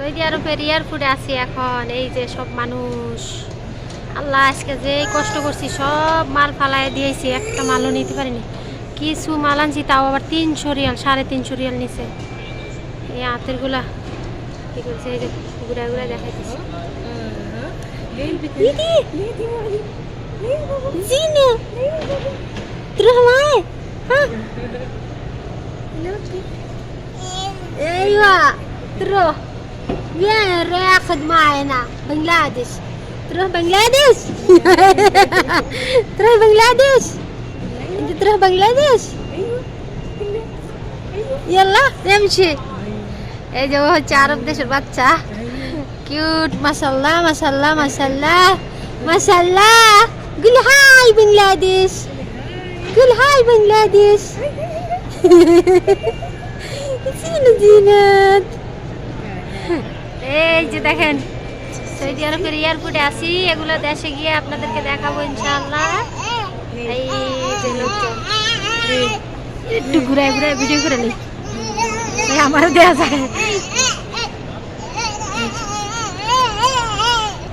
Saudi আরবের এয়ারপোর্টে আছি এখন এই যে সব মানুষ। আল্লাহ আজকে যে কষ্ট করছি সব মাল ফালায় দিয়েছি একটা মালও নিতে পারিনি। কিছু মাল আনছি তাও আবার তিনশো রিয়াল সাড়ে তিনশো রিয়াল নিছে। এই হাতেরগুলা কি করছে এই যে ঘুরা ঘুরা দেখা দিচ্ছে معي ها ايوه تروح وين راخد معنا بنغلاديش تروح بنغلاديش تروح بنغلاديش انت تروح بنغلاديش يلا نمشي এই যে ও হচ্ছে আরব দেশের বাচ্চা কিউট মাশাল্লাহ মাশাল্লাহ মাশাল্লাহ মাশাল্লাহ قول هاي بنغلاديش قول هاي بنغلاديش زينة زينات এই যে দেখেন, সৌদি আরবের এয়ারপোর্টে আসি এগুলো দেশে গিয়ে আপনাদেরকে দেখাবো লোকজন, একটু ঘুরায় ঘুরায় ভিডিও করে নিই। আমারও দেওয়া যায়।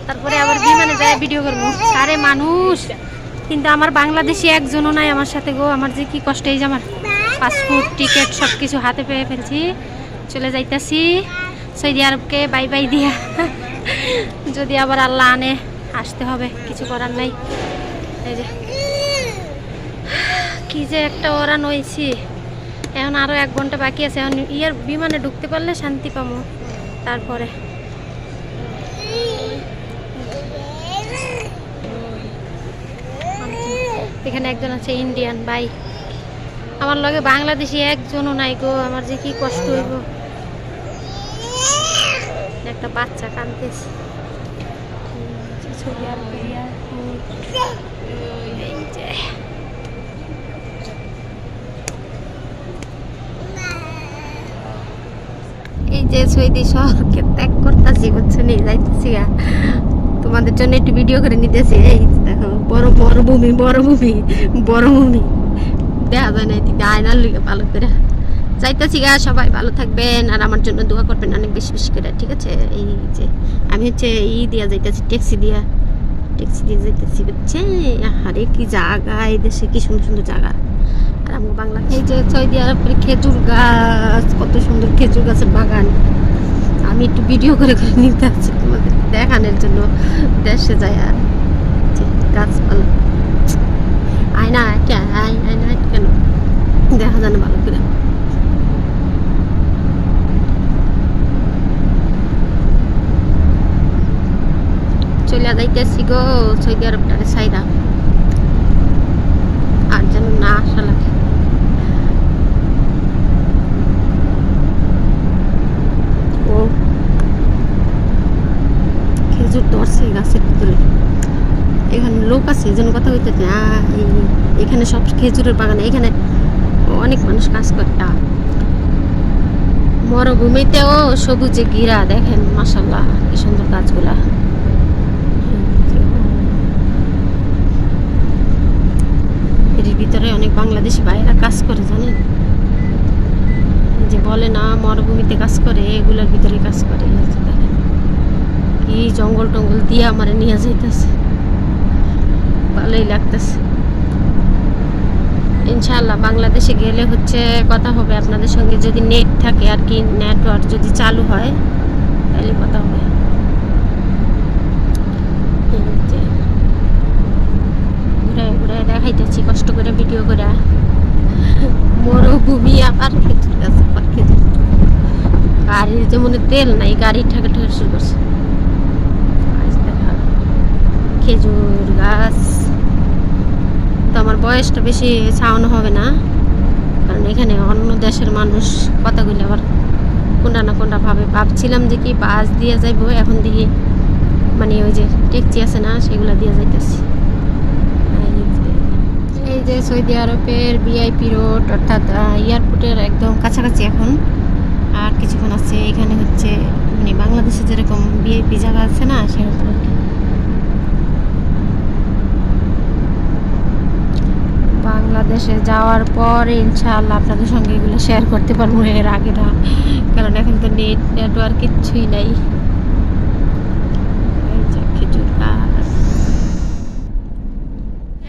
তারপরে আবার বিমানে যায় ভিডিও করব। সারে মানুষ, কিন্তু আমার বাংলাদেশি একজনও নাই আমার সাথে গো। আমার যে কি কষ্ট, এই যে আমার পাসপোর্ট, টিকিট সব কিছু হাতে পেয়ে ফেলছি। চলে যাইতাছি। সৌদি আরবকে বাই বাই দিয়া। যদি আবার আল্লাহ আনে, আসতে হবে, কিছু করার নাই। এই যে। কি যে একটা ওরা নইছি। এখন আরও এক ঘণ্টা বাকি আছে, এখন ইয়ার বিমানে ঢুকতে পারলে শান্তি পাবো তারপরে। এখানে একজন আছে ইন্ডিয়ান ভাই। আমার লগে বাংলাদেশি একজনও নাই গো, আমার যে কি কষ্ট হইব। একটা বাচ্চা কাঁদতেছে। এই যে সৌদি শহরকে ত্যাগ করতেছি হচ্ছে নিয়ে যাইতেছি। তোমাদের জন্য একটু ভিডিও করে নিতেছি। এই দেখো, বড় বড় ভূমি বড় ভূমি বড় ভূমি। দেখা যায় না আয়নার লিগে ভালো করে। যাইতেছি গা, সবাই ভালো থাকবেন আর আমার জন্য দোয়া করবেন অনেক বেশি বেশি করে, ঠিক আছে? এই যে, আমি হচ্ছে ই দিয়া যাইতেছি, ট্যাক্সি দিয়া। ট্যাক্সি দিয়ে যাইতেছি বুঝছে আরে কি জায়গা এই দেশে, কি সুন্দর সুন্দর জায়গা আর আমার বাংলা এই যে সৌদি আরবের খেজুর গাছ, কত সুন্দর খেজুর গাছের বাগান। আমি একটু ভিডিও করে করে নিতে আছি তোমাদের দেখানোর জন্য, দেশে যায় আর গাছপালা। আয়না কে আয় না কেন? দেখা যায় না ভালো করে চলে যাইতেছি গো সৌদি আরবটারে সাইরা। আর যেন না আসা লাগে। ও। খেজুর ধরছে গাছের ভিতরে। এখানে লোক আছে জন্য কথা হইতেছে এখানে সব খেজুরের বাগান, এখানে অনেক মানুষ কাজ করে আহ। মরুভূমিতেও সবুজে গিরা দেখেন মাসাল্লাহ কি সুন্দর গাছগুলা এর ভিতরে অনেক বাংলাদেশি ভাইয়েরা কাজ করে, জানেন? যে বলে না, মরুভূমিতে কাজ করে, এগুলোর ভিতরে কাজ করে কি জঙ্গল টঙ্গল দিয়ে আমার নিয়ে যাইতেছে। ভালোই লাগতেছে। ইনশাল্লাহ বাংলাদেশে গেলে হচ্ছে কথা হবে আপনাদের সঙ্গে। যদি নেট থাকে আর কি নেটওয়ার্ক যদি চালু হয়, তাহলে কথা হবে এই যে ঘুরে ঘুরে দেখাইতেছি কষ্ট করে ভিডিও করে। মরুভূমি আবার খেজুর গাছ, আবার খেজুর। গাড়ির যেমন তেল নাই, গাড়ি ঠাকা ঠাকা শুরু করছে। খেজুর গাছ। তো আমার বয়সটা বেশি ছাওয়ানো হবে না, কারণ এখানে অন্য দেশের মানুষ কথাগুলি আবার কোনটা না কোনটা ভাবে। ভাবছিলাম যে কি বাস দিয়ে যাইবো, এখন দেখি মানে ওই যে টেকচি আছে না, সেগুলো দিয়ে যাইতেছি। যে- যে সৌদি আরবের ভিআইপি রোড অর্থাৎ এয়ারপোর্টের একদম কাছাকাছি এখন। আর কিছুক্ষণ আছে, এখানে হচ্ছে মানে বাংলাদেশে যেরকম ভিআইপি জায়গা আছে না, সেরকম বাংলাদেশে যাওয়ার পর ইনশাআল্লাহ আপনাদের সঙ্গে এগুলো শেয়ার করতে পারব এর আগে না কারণ এখন তো নেট নেটওয়ার্ক কিচ্ছুই নাই এই যে খেজুর গাছ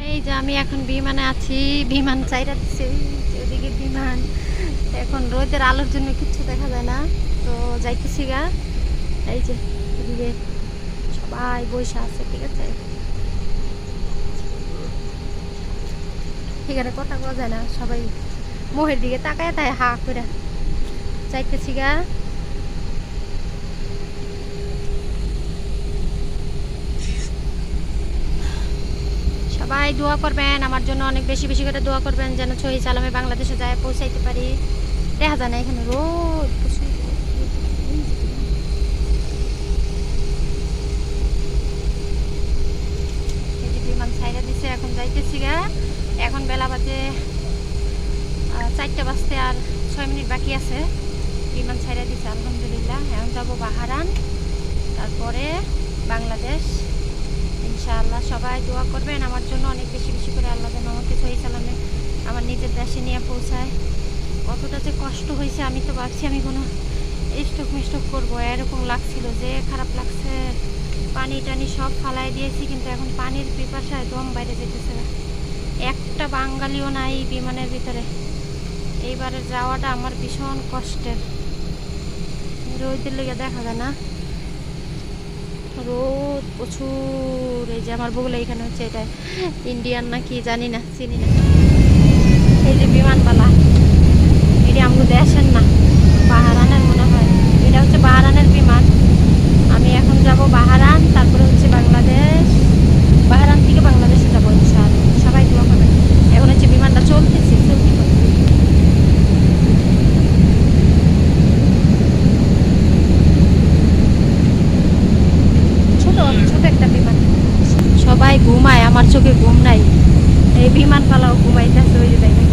এই যে আমি এখন বিমানে আছি, বিমান চাইরা দিচ্ছে ওদিকে বিমান। এখন রোদের আলোর জন্য কিচ্ছু দেখা যায় না, তো যাইতেছি গা। এই যে, এদিকে সবাই বসে আছে, ঠিক আছে? এখানে কথা বলা যায় না, সবাই মোহের দিকে তাকায় তাই হা করে যাইতেছি গা। সবাই দোয়া করবেন, আমার জন্য অনেক বেশি বেশি করে দোয়া করবেন যেন ছহি সালামে বাংলাদেশে যায়, পৌঁছাইতে পারি। দেখা যায় না এখানে রোদ বিমান ছাইরা দিছে, এখন যাইতেছি গা। এখন বেলা বাজে চারটা বাজতে আর ছয় মিনিট বাকি আছে। বিমান ছাইরা দিছে, আলহামদুলিল্লাহ। এখন যাব বাহারান, তারপরে বাংলাদেশ। ইনশাআল্লাহ সবাই দোয়া করবেন। আমার জন্য অনেক বেশি বেশি করে আল্লাহ যেন আমাকে সহি সালামে আমার নিজের দেশে নিয়ে পৌঁছায়। কতটা যে কষ্ট হয়েছে, আমি তো ভাবছি আমি কোনো স্টক মিস্টক করব। এরকম লাগছিল যে, খারাপ লাগছে। পানি টানি সব ফালাই দিয়েছি, কিন্তু এখন পানির পিপাসায় দম বাইরে যেতেছে। না। একটা বাঙালিও নাই বিমানের ভিতরে। এইবারে যাওয়াটা আমার ভীষণ কষ্টের। রোদের লেগে দেখা যায় না। রোদ প্রচুর। এই যে আমার বগুলো এখানে হচ্ছে এটা ইন্ডিয়ান না কি জানি না, চিনি না। এই যে বিমানবালা, এটা আমরা দেশের না বাহারানের মনে হয় এটা হচ্ছে বাহারানের বিমান আমি এখন যাব বাহারান তারপরে হচ্ছে বাংলাদেশ বাহারান থেকে বাংলাদেশে যাব ইনশাআল্লাহ সবাই দোয়া করবেন এখন হচ্ছে বিমানটা চলতেছে চলতে ছোট ছোট একটা বিমান সবাই ঘুমায় আমার চোখে ঘুম নাই। এই বিমান পালাও ঘুমাইতেছে ওই যে দেখেন